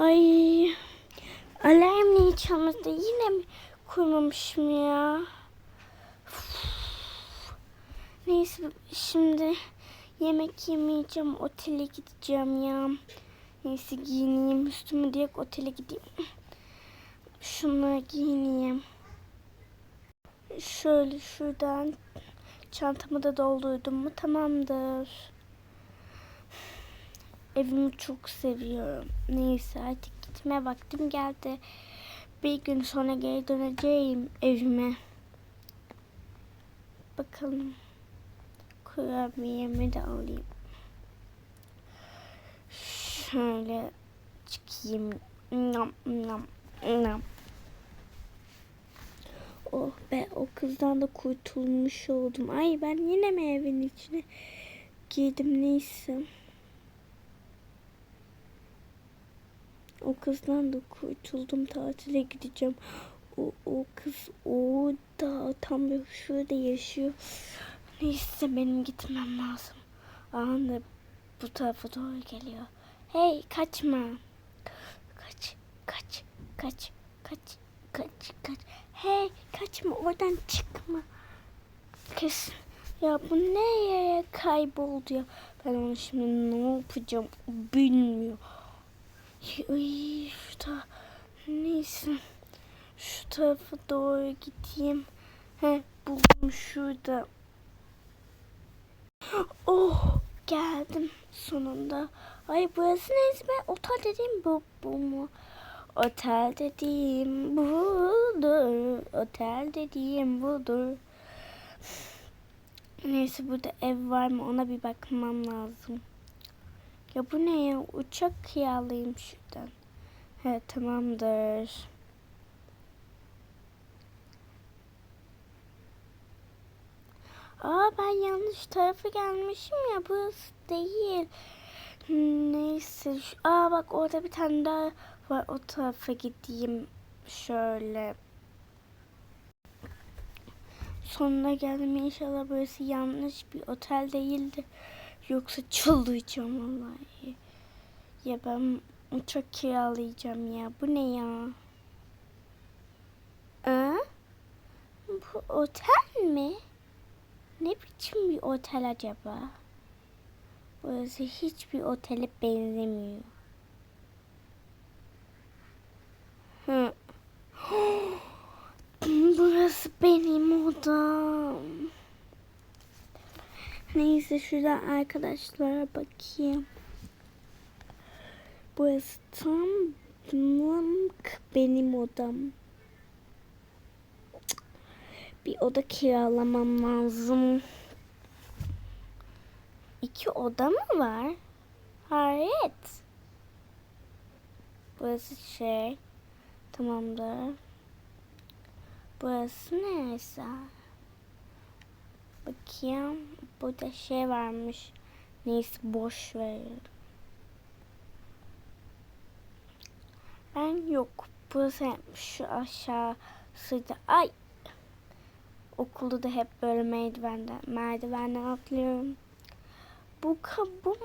Ay. Alarm niye çalmadı? Yine mi kurmamışım ya? Neyse şimdi yemek yemeyeceğim. Otele gideceğim ya. Neyse giyineyim. Üstümü direkt otele gideyim. Şunları giyineyim. Şöyle şuradan çantamı da doldurdum mu tamamdır. Evimi çok seviyorum. Neyse artık gitme vaktim geldi. Bir gün sonra geri döneceğim evime. Bakalım. Kurabiyemi de alayım. Şöyle çıkayım. Nam nam nam. Oh be o kızdan da kurtulmuş oldum. Ay ben yine mi evin içine girdim neyse. O kızdan da kurtuldum tatile gideceğim. O, o kız o da tam bir şurada yaşıyor. Neyse benim gitmem lazım. Anne bu tarafa doğru geliyor. Hey kaçma. Kaç kaç kaç kaç kaç kaç. Hey kaçma oradan çıkma. Kes. Ya bu nereye kayboldu ya? Ben onu şimdi ne yapacağım bilmiyorum. Ay, şurada neyse şu tarafa doğru gideyim. He buldum şurada. Oh geldim sonunda. Ay burası neyse ben otel dediğim bu, bu mu? Otel dediğim budur. Otel dediğim budur. Neyse burada ev var mı ona bir bakmam lazım. Ya bu ne ya? Uçak kiralayayım şuradan. He tamamdır. Aa ben yanlış tarafa gelmişim ya. Burası değil. Neyse. Aa bak orada bir tane daha var. O tarafa gideyim. Şöyle. Sonuna geldim. İnşallah burası yanlış bir otel değildir. Yoksa çıldıracağım vallahi. Ya ben uçak kiralayacağım ya. Bu ne ya? Aa? Bu otel mi? Ne biçim bir otel acaba? Burası hiçbir otele benzemiyor. Hı. Burası benim odam. Neyse şuradan arkadaşlara bakayım. Burası tam benim odam. Bir oda kiralamam lazım. İki oda mı var? Hayret. Burası şey. Tamamdır. Burası neresi? Bakayım. Burada şey varmış. Neyse boş ver. Ben yok. Burası şu aşağısıydı. Ay. Okulda da hep böyle merdivenden, merdivenden atlıyorum. Bu kabum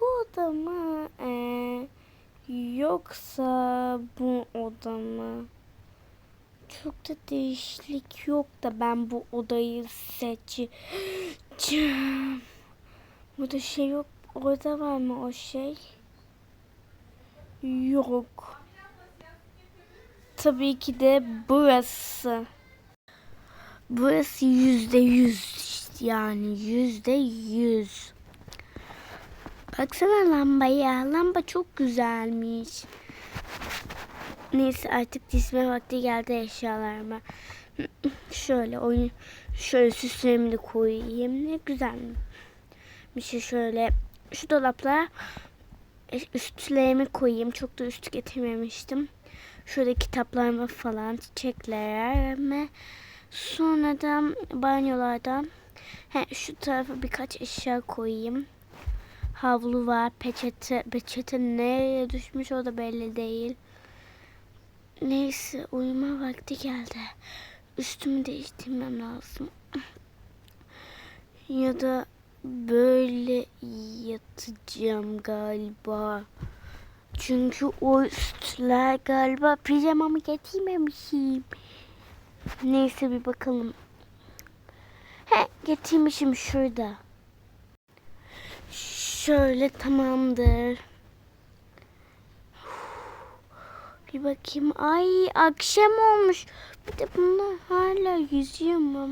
bu oda mı? Ee, yoksa bu oda mı? Çok da değişiklik yok da ben bu odayı seçeceğim. Burada şey yok. Orada var mı o şey? Yok. Tabii ki de burası. Burası yüzde yüz yani yüzde yüz. Baksana lambaya. Lamba çok güzelmiş. Neyse artık dizme vakti geldi eşyalarıma. Şöyle oyun şöyle süslerimi koyayım. Ne güzel. Bir şey şöyle şu dolaplara üstlerimi koyayım. Çok da üst getirmemiştim. Şöyle kitaplarımı falan, çiçeklerimi. Sonra da banyolardan he, şu tarafa birkaç eşya koyayım. Havlu var, peçete, peçete nereye düşmüş o da belli değil. Neyse uyuma vakti geldi. Üstümü değiştirmem lazım. Ya da böyle yatacağım galiba. Çünkü o üstler galiba pijamamı getirmemişim. Neyse bir bakalım. He getirmişim şurada. Şöyle tamamdır. Bir bakayım. Ay akşam olmuş. Bir de bunlar hala yüzüyor mu?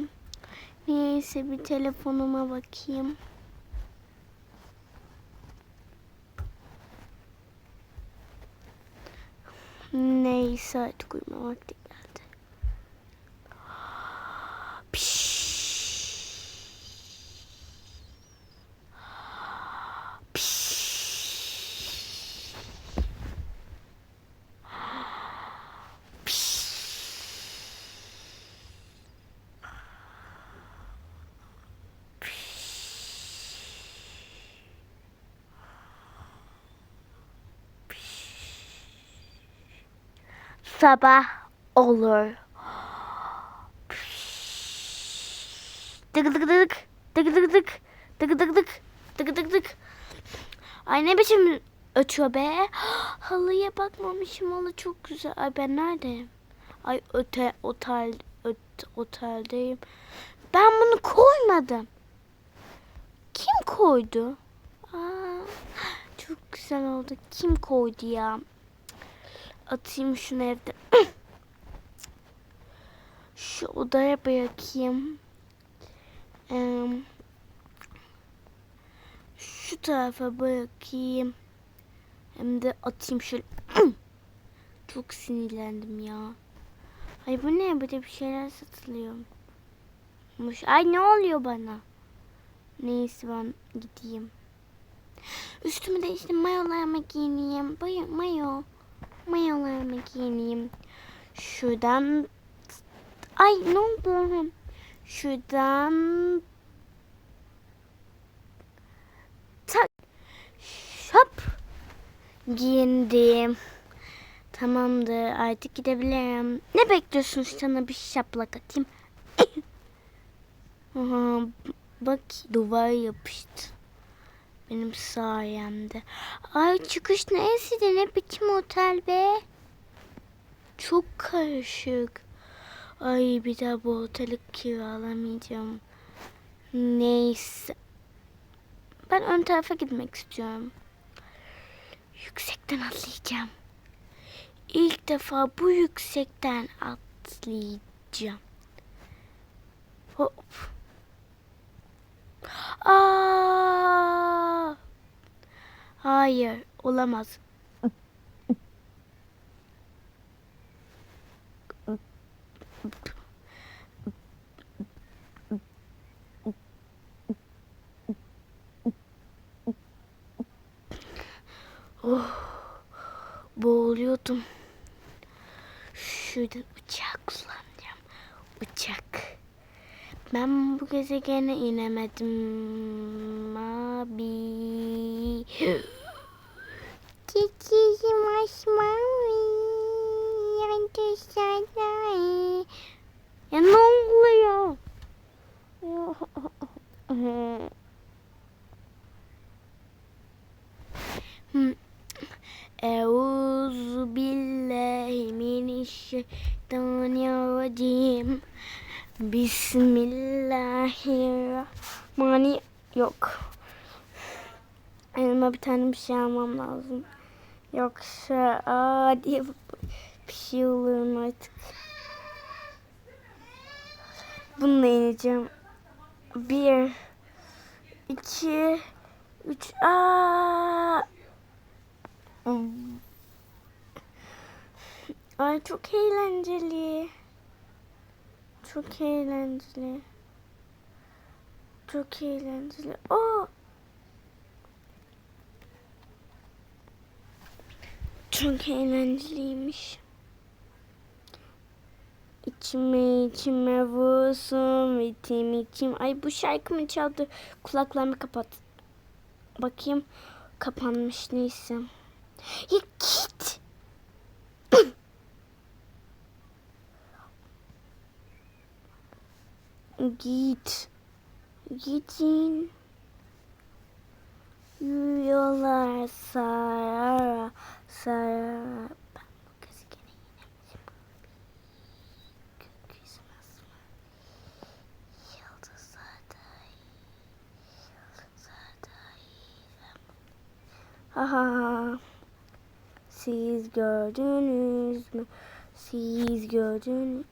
Neyse bir telefonuma bakayım. Neyse artık uyuma vakti Sabah olur. Tık tık tık tık tık tık tık tık tık tık tık. Ay ne biçim ötüyor be. Halıya bakmamışım halı çok güzel. Ay ben neredeyim? Ay öte otel öt, oteldeyim. Ben bunu koymadım. Kim koydu? Aa, çok güzel oldu. Kim koydu ya? Atayım şunu evde. Şu odaya bırakayım. Şu tarafa bırakayım. Hem de atayım şöyle. Çok sinirlendim ya. Ay bu ne? Böyle bir şeyler satılıyormuş. Ay ne oluyor bana? Neyse ben gideyim. Üstümü de işte mayolarımı giyineyim. Bay mayo. Mayolarımı giyineyim. Şuradan Ay ne oldu? Şuradan tak şap giyindim. Tamamdır artık gidebilirim. Ne bekliyorsunuz sana bir şaplak atayım. Aha, bak duvar yapıştı. Benim sayemde. Ay çıkış neresi ne biçim otel be. Çok karışık. Ay bir daha bu oteli kiralamayacağım. Neyse. Ben ön tarafa gitmek istiyorum. Yüksekten atlayacağım. İlk defa bu yüksekten atlayacağım. Hop. Aa! Hayır, olamaz. Oh, boğuluyordum. Şuradan uçak kullanacağım. Uçak. Ben bu gezegene inemedim Bismillahirrahmanirrahim. Yok. Elime bir tane bir şey almam lazım. Yoksa aa diye bir şey olurum artık. Bununla ineceğim. Bir, iki, üç. Aa. Ay çok eğlenceli. Çok eğlenceli. Çok eğlenceli. Aa. Çok eğlenceliymiş. İçime içime vursun ritim içim. Ay bu şarkı mı çaldı? Kulaklarımı kapat. Bakayım. Kapanmış neyse. Ya git. Gidin. Yürüyorlar sarara sarara. Aha. Siz gördünüz mü? Siz gördünüz mü?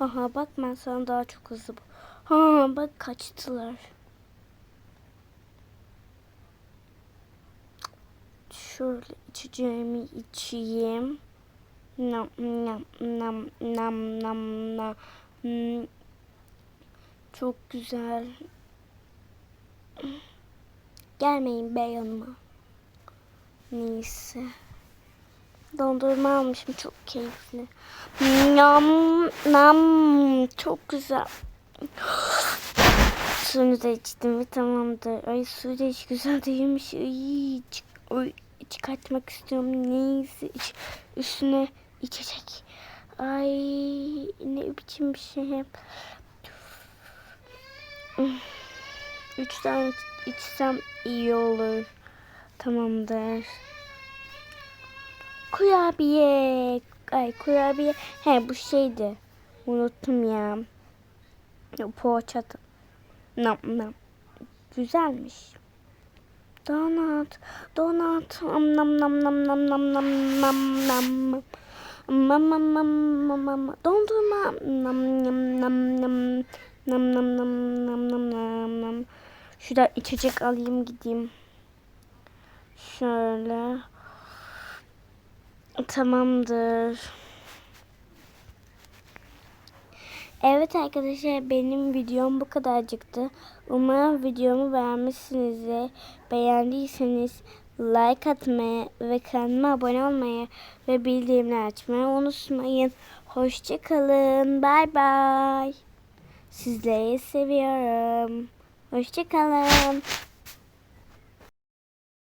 Aha bak ben sana daha çok hızlı. Ha bak kaçtılar. Şöyle içeceğimi içeyim. Nam nam nam nam nam nam. Çok güzel. Gelmeyin be yanıma. Neyse. Dondurma almışım çok keyifli. Nam nam çok güzel. Suyunu da içtim ve tamamdır. Ay su da hiç güzel değilmiş. Ay, çık, ay, çıkartmak istiyorum. Neyse iç, üstüne içecek. Ay ne biçim bir şey. Üç tane iç- içsem iyi olur. Tamamdır. Kurabiye. Ay kurabiye. He bu şeydi. Unuttum ya. Poğaça. Nam nam. Güzelmiş. Donat. Donat. Nam nam nam nam nam nam nam nam nam. Mam mam mam mam mam. Dondurma. Nam nam nam nam. Nam nam nam nam nam nam nam. Şurada içecek alayım gideyim. Şöyle. Tamamdır. Evet arkadaşlar benim videom bu kadarcıktı. Umarım videomu beğenmişsinizdir. Beğendiyseniz like atmayı ve kanalıma abone olmayı ve bildirimleri açmayı unutmayın. Hoşçakalın. Bay bay. Sizleri seviyorum. Hoşçakalın.